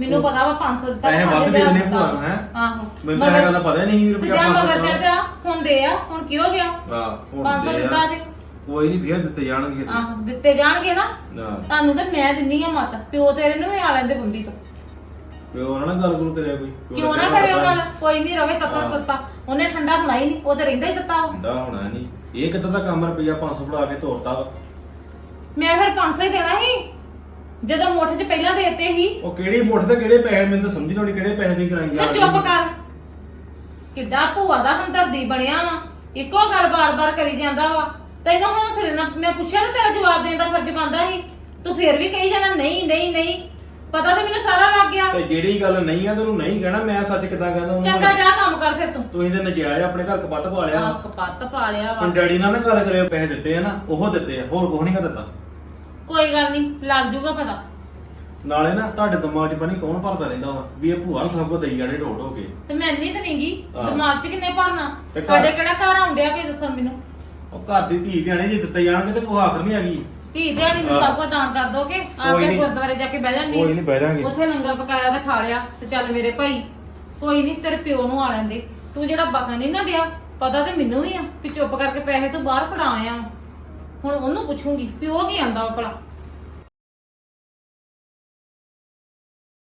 ਮੈਨੂੰ ਪਤਾ ਵਾ 500 ਦਿੱਤਾ ਪੈਸੇ ਵੱਧ ਦੇ ਦੇਣੇ ਦਿੱਤਾ। ਭੂਆ ਨੂੰ, ਹੈਂ? ਆਹੋ। ਮੈਨੂੰ ਤਾਂ ਇਹ ਗੱਲ ਦਾ ਪਤਾ ਹੀ ਨਹੀਂ ਰੁਪਈਆ ਜਾਂ 500 ਮਗਰ ਚੜ ਜਾ ਹੁੰਦੇ ਆ ਹੁਣ ਕੀ ਹੋ ਗਿਆ ਹਾਂ 500 ਦਿੱਤਾ ਤੇ ਕੋਈ ਨਹੀਂ ਫੇਰ ਦਿੱਤੇ ਜਾਣਗੇ। ਆਹ ਦਿੱਤੇ ਜਾਣਗੇ ਨਾ। ਨਾ। ਤੁਹਾਨੂੰ ਤਾਂ ਮੈਂ ਦਿੰਨੀ ਆ ਮਤ ਪਿਓ ਤੇਰੇ ਨੂੰ ਵੀ ਆ ਲੈਂਦੇ ਬੰਬੀ ਤੋਂ। ਪਿਓ ਉਹਨਾਂ ਨਾਲ ਗੱਲ ਗੁਲ ਕਰਿਆ ਕੋਈ। ਪਿਓ ਕਿਉਂ ਨੇ ਨਾ ਕਹਿਣਾ ਕਰਿਓ ਪਤਾ ਗੱਲ ਕੋਈ ਨਹੀਂ ਰਵੇ ਤੱਤਾ ਹਾਂ। ਤੱਤਾ। ਉਹਨੇ ਠੰਡਾ ਹੋਣਾ ਹੀ ਨਹੀਂ ਉਹ ਤੇ ਰਹਿੰਦਾ ਹੀ ਤੱਤਾ। ਵਾ। ਠੰਡਾ ਹੋਣਾ ਨਹੀਂ। ਇਹ ਕਿੱਦਾਂ ਦਾ ਕੰਮ ਰੁਪਈਆ 500 ਫੜਾ ਕੇ ਤੋਰਤਾ ਵਾ? ਮੈਂ ਫਿਰ 500 ਹੀ ਦੇਣਾ ਸੀ। ਜਦੋਂ ਮੁੱਠ 'ਚ ਪਹਿਲਾਂ ਦੇਤੇ ਸੀ। ਉਹ ਕਿਹੜੀ ਮੁੱਠ ਤੇ ਕਿਹੜੇ ਪੈਸੇ ਮੈਨੂੰ ਤਾਂ ਸਮਝ ਨਹੀਂ ਆਉਣੀ ਕਿਹੜੇ ਪੈਸੇ ਦੀ ਕਰਾਈ ਮੈਂ ਚੁੱਪ ਕਰ। ਕਿੱਡਾ ਭੂਆ ਦਾ ਹਮਦਰਦੀ ਬਣਿਆ ਵਾ। ਇੱਕੋ ਗੱਲ ਬਾਰ-ਬਾਰ ਕਰੀ ਜਾਂਦਾ ਵਾ। ਤੈਨੂੰ ਹੌਸਲੇ ਨਾਲ ਮੈਂ ਪੁੱਛਿਆ ਤਾਂ ਤੇਰਾ ਜਵਾਬ ਦੇਣ ਦਾ ਫਰਜ਼ ਬਣਦਾ ਸੀ। ਤੂੰ ਫੇਰ ਵੀ ਕਹੀ ਜਾਣਾ ਨਹੀਂ ਨਹੀਂ ਨਹੀਂ। ਪਤਾ ਤਾਂ ਮੈਨੂੰ ਸਾਰਾ ਲੱਗ ਗਿਆ। ਤੇ ਜਿਹੜੀ ਗੱਲ ਨਹੀਂ ਆ ਤੈਨੂੰ ਨਹੀਂ ਕਹਿਣਾ ਮੈਂ ਸੱਚ ਕਿਦਾਂ ਕਹਿੰਦਾ ਉਹਨੂੰ ਚੰਗਾ ਜਾ ਕੰਮ ਕਰ ਫਿਰ ਤੂੰ। ਤੁਸੀਂ ਤੇ ਨਜਾਇਜ਼ ਆਪਣੇ ਘਰ ਕਪੱਤ ਪਾ ਲਿਆ। ਆਹ ਕਪੱਤ ਪਾ ਲਿਆ ਵਾ। ਹੁਣ ਡੈਡੀ ਨਾਲ ਨਾ ਗੱਲ ਕਰਿਓ ਪੈਸੇ ਦਿੱਤੇ ਆ ਨਾ ਉਹ ਦਿੱਤੇ ਆ ਹੋਰ ਕੁਝ ਨਹੀਂ ਕਾ ਦਿੱਤਾ। ਕੋਈ ਗੱਲ ਨਹੀਂ ਲੱਗ ਜੂਗਾ ਪਤਾ। ਨਾਲੇ ਨਾ ਤੁਹਾਡੇ ਦਿਮਾਗ 'ਚ ਪਤਾ ਕੌਣ ਭਰਦਾ ਰਹਿੰਦਾ ਵਾ ਵੀ ਇਹ ਭੂਆ ਨੂੰ ਸਭ ਕੁਝ ਦੇਈ ਜਾਣੇ ਢੋਟ ਹੋ ਕੇ। ਤੇ ਮੈਂ ਨਹੀਂ ਤਾਂ ਨਹੀਂਗੀ ਹਾਂ। ਦਿਮਾਗ 'ਚ ਕਿੰਨੇ ਭਰਨਾ? ਤੇ ਘਰ- ਤੁਹਾਡੇ ਕਿਹੜਾ ਘਰ ਆਉਂਦਿਆ ਕੋਈ ਦੱਸਣ ਮੈਨੂੰ? ਉਹ ਘਰ ਦੀ ਧੀ ਧਿਆਣੇ ਜੇ ਦਿੱਤੇ ਜਾਣਗੇ ਤੇ ਕੋਈ ਆਖਰ ਨਹੀਂ ਹੈਗੀ। ਧੀ ਦਿਹਾੜੀ ਨੂੰ। ਸਭ ਕੁਝ ਦਾਨ ਕਰ ਦੋਗੇ ਆ ਕੋਈ ਕੇ ਨੀ। ਗੁਰਦੁਆਰੇ ਜਾ ਕੇ ਬਹਿ ਕੋਈ ਨੀ, ਬਹਿ ਜਾਾਂਗੇ। ਉੱਥੇ ਲੰਗਰ ਪਕਾਇਆ ਤੇ ਖਾ ਲਿਆ ਤੇ ਚੱਲ ਮੇਰੇ ਭਾਈ ਕੋਈ ਨਹੀਂ ਤੇਰੇ ਪਿਓ ਨੂੰ ਆ ਲੈਂਦੇ ਤੂੰ ਜਿਹੜਾ ਬਕਾ ਨਹੀਂ ਨਾ ਡਿਆ ਪਤਾ ਤੇ ਮੈਨੂੰ ਵੀ ਆ ਵੀ ਚੁੱਪ ਕਰਕੇ ਪੈਸੇ ਤੂੰ ਬਾਹਰ ਫੜਾ ਆਇਆ ਹੁਣ ਉਹਨੂੰ ਪੁੱਛੂੰਗੀ ਪਿਓ ਕੀ ਆਂਦਾ ਵਾ ਭਲਾ